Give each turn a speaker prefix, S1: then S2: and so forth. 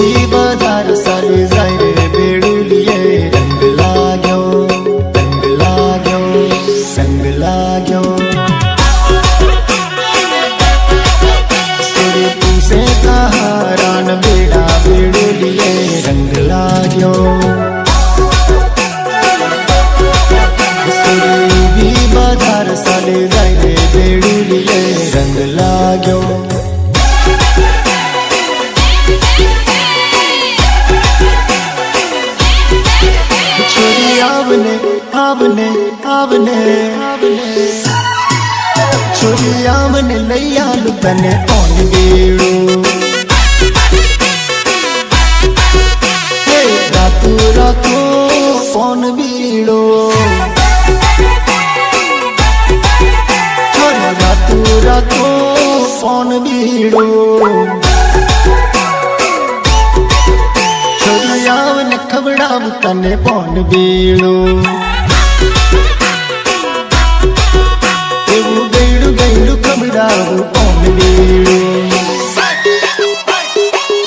S1: બી બજાર સારી જાય રે બેડુલીએ. રંગ લાગ્યો રંગ લાગ્યો સંગ લાગ્યો. સુરે તુસે કહા રાન બેડા બેડુલીએ, રંગ લાગ્યો. સુરે બજાર સારી જાય રે બેડુલીએ, રંગ લાગ્યો. આવને આવને છોરી આવને, લઈ આલું તને ઓન બેડું રાતુ, રાતો કોણ બીડો રાતુ, રાતો કોણ બીડો ખવડાવ તને પણ બીડો algo